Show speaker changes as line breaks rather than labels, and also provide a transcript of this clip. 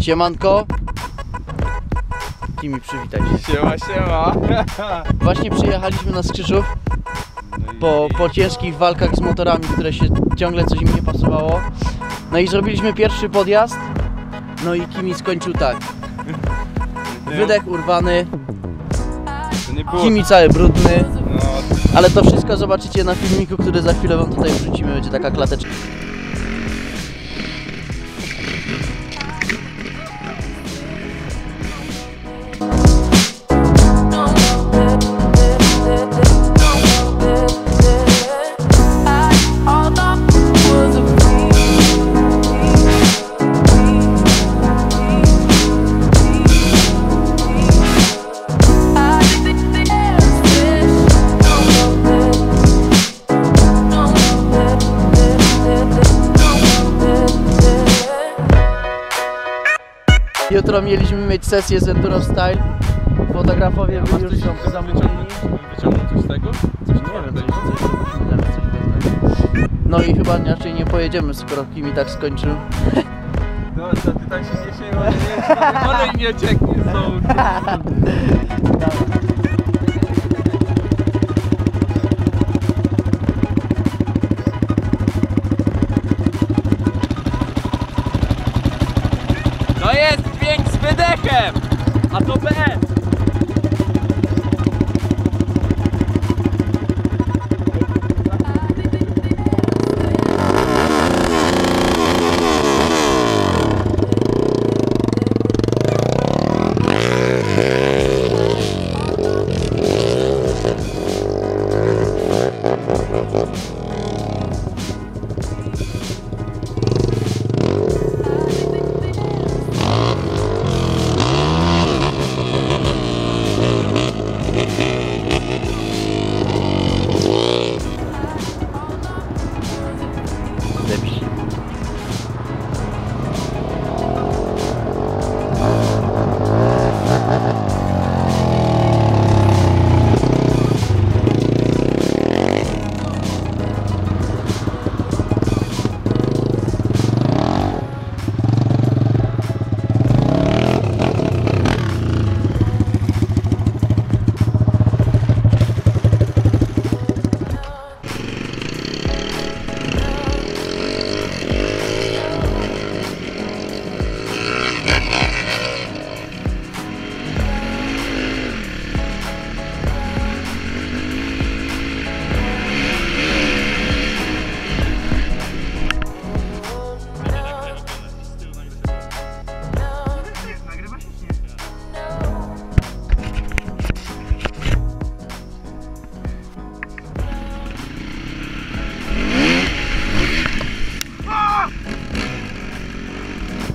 Siemanko. Kimi, przywitaj się.
Siema, siema.
Właśnie przyjechaliśmy na Skrzyżów
No
po, po ciężkich walkach z motorami, które się ciągle coś im nie pasowało. No i zrobiliśmy pierwszy podjazd. No i Kimi skończył tak. Wydech urwany. Kimi cały brudny.
No,
Ale to wszystko zobaczycie na filmiku, który za chwilę wam tutaj wrzucimy. Będzie taka klateczka. Jutro mieliśmy mieć sesję z Enduro Style. Fotografowie
masz
byli już są zamówieni.
Wyciągnąć coś z tego? Coś
Nie wiem, coś, coś zaraz coś wezmę. No i chyba raczej nie pojedziemy, skoro Kimi tak skończył.
No, to ty tak się nie śmiej, ale nie, olej nie cieknie z wydechem, a to bez.